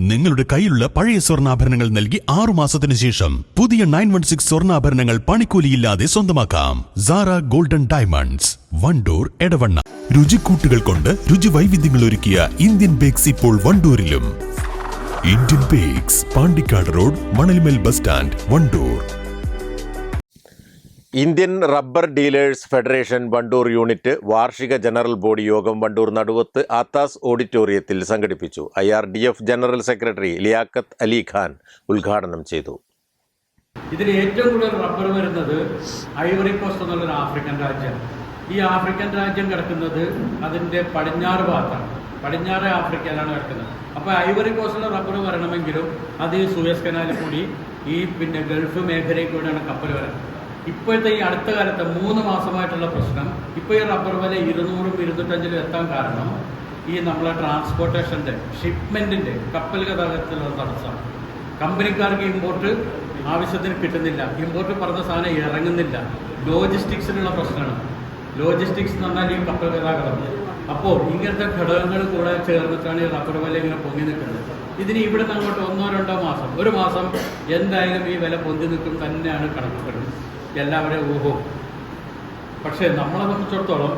നിങ്ങളുടെ കയ്യിലുള്ള പഴയ സ്വർണാഭരണങ്ങൾ നൽകി ആറു മാസത്തിന് ശേഷം പുതിയ നയൻ വൺ സിക്സ് സ്വർണാഭരണങ്ങൾ പണിക്കൂലിയില്ലാതെ സ്വന്തമാക്കാം. Sara golden diamonds Wandoor Edavanna. രുചിക്കൂട്ടുകൾ കൊണ്ട് രുചി വൈവിധ്യങ്ങൾ ഒരുക്കിയ ഇന്ത്യൻ ബേക്സ് ഇപ്പോൾ വണ്ടൂരിലും. Indian bakes Pandikkad road Manalmel bus stand Wandoor. Indian rubber dealers federation Wandoor unit വാർഷിക ജനറൽ ബോഡി യോഗം വണ്ടൂർ നടുവത്ത് ആത്താസ് ഓഡിറ്റോറിയത്തിൽ സംഘടിപ്പിച്ചു. I R D F general secretary Liyakath Ali Khan ഉദ്ഘാടനം ചെയ്തു. ഇതിൽ ഏറ്റവും കൂടുതൽ റബ്ബർ വരുന്നത് ഐവറി കോസ്റ്റ് എന്നുള്ളൊരു ആഫ്രിക്കൻ രാജ്യം. ഈ ആഫ്രിക്കൻ രാജ്യം കിടക്കുന്നത് അതിന്റെ പടിഞ്ഞാറ് ഭാഗത്താണ്. പടിഞ്ഞാറ് ആഫ്രിക്കയിലാണ് കിടക്കുന്നത്. അപ്പോൾ ഐവറി കോസ്റ്റിലെ റബ്ബർ വരണമെങ്കിലും അത് ഈ സൂയസ് കനാലിൽ കൂടി ഈ പിന്നെ ഗൾഫ് മേഖലയിൽ കൂടിയാണ് കപ്പൽ വരുന്നത് ഇപ്പോഴത്തെ ഈ അടുത്ത കാലത്ത് മൂന്ന് മാസമായിട്ടുള്ള പ്രശ്നം. ഇപ്പോൾ ഈ റബ്ബർ വില ഇരുന്നൂറും ഇരുന്നൂറ്റഞ്ചിലും എത്താൻ കാരണം ഈ നമ്മളെ ട്രാൻസ്പോർട്ടേഷന്റെ ഷിപ്മെന്റിന്റെ കപ്പൽ ഗതാഗതത്തിലുള്ള തടസ്സം. കമ്പനിക്കാർക്ക് ഇമ്പോർട്ട് ആവശ്യത്തിന് കിട്ടുന്നില്ല. ഇമ്പോർട്ട് പറഞ്ഞ സാധനം ഇറങ്ങുന്നില്ല. ലോജിസ്റ്റിക്സിനുള്ള പ്രശ്നമാണ്. ലോജിസ്റ്റിക്സ് എന്ന് പറഞ്ഞാൽ ഈ കപ്പൽ ഗതാഗതം. അപ്പോൾ ഇങ്ങനത്തെ ഘടകങ്ങൾ കൂടെ ചേർന്നിട്ടാണ് ഈ റബ്ബർ വില ഇങ്ങനെ പൊങ്ങി നിൽക്കുന്നത്. ഇതിന് ഇവിടെ നിന്ന് അങ്ങോട്ട് ഒന്നോ രണ്ടോ മാസം ഒരു മാസം എന്തായാലും ഈ വില പൊന്തി നിൽക്കും തന്നെയാണ് കണക്കുകൾ എല്ലാവരുടെയും ഊഹവും പക്ഷേ നമ്മളെ സംബന്ധിച്ചിടത്തോളം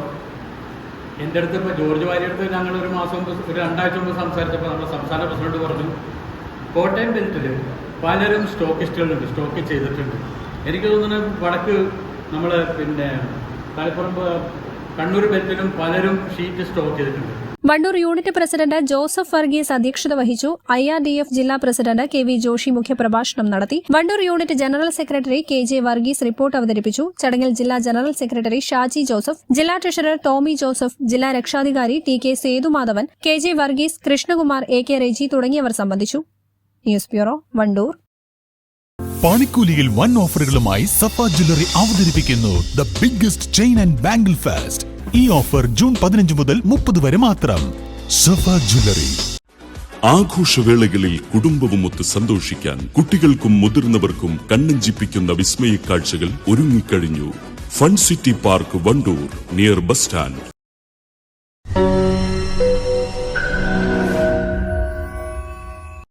എന്റെ അടുത്ത് ഇപ്പോൾ ജോർജ് വാര്യടുത്ത് ഞങ്ങൾ ഒരു മാസം മുമ്പ് ഒരു രണ്ടാഴ്ച മുമ്പ് സംസാരിച്ചപ്പോൾ നമ്മുടെ സംസ്ഥാന പ്രസിഡന്റ് പറഞ്ഞു കോട്ടയം ബെൽറ്റിൽ പലരും സ്റ്റോക്കിസ്റ്റുകളുണ്ട് സ്റ്റോക്ക് ചെയ്തിട്ടുണ്ട്. എനിക്ക് തോന്നുന്നത് വടക്ക് നമ്മൾ പിന്നെ തലപ്പുറം കണ്ണൂർ ബെൽറ്റിലും പലരും ഷീറ്റ് സ്റ്റോക്ക് ചെയ്തിട്ടുണ്ട്. Wandoor unit president Joseph Varghese അധ്യക്ഷത വഹിച്ചു. ഐ ആർ ഡി എഫ് ജില്ലാ പ്രസിഡന്റ് കെ വി ജോഷി മുഖ്യപ്രഭാഷണം നടത്തി. Wandoor unit general secretary K J Varghese report അവതരിപ്പിച്ചു. ചടങ്ങിൽ ജില്ലാ ജനറൽ സെക്രട്ടറി ഷാജി ജോസഫ് ജില്ലാ ട്രഷറർ ടോമി ജോസഫ് ജില്ലാ രക്ഷാധികാരി T K Sethumadhavan K J Varghese Krishnakumar A K Reji തുടങ്ങിയവർ സംബന്ധിച്ചു. News bureau Wandoor. പണിക്കൂലിയിൽ വൻ ഓഫറുകളുമായി സഫ ജ്വല്ലറി അവതരിപ്പിക്കുന്നു the biggest chain and bangle fest. ഈ ഓഫർ ജൂൺ പതിനഞ്ച് മുതൽ മുപ്പത് വരെ മാത്രം. സഫ ജ്വല്ലറി. ആഘോഷവേളകളിൽ കുടുംബവുമൊത്ത് സന്തോഷിക്കാൻ കുട്ടികൾക്കും മുതിർന്നവർക്കും കണ്ണഞ്ചിപ്പിക്കുന്ന വിസ്മയ കാഴ്ചകൾ ഒരുങ്ങിക്കഴിഞ്ഞു. Fun city park Wandoor near bus stand.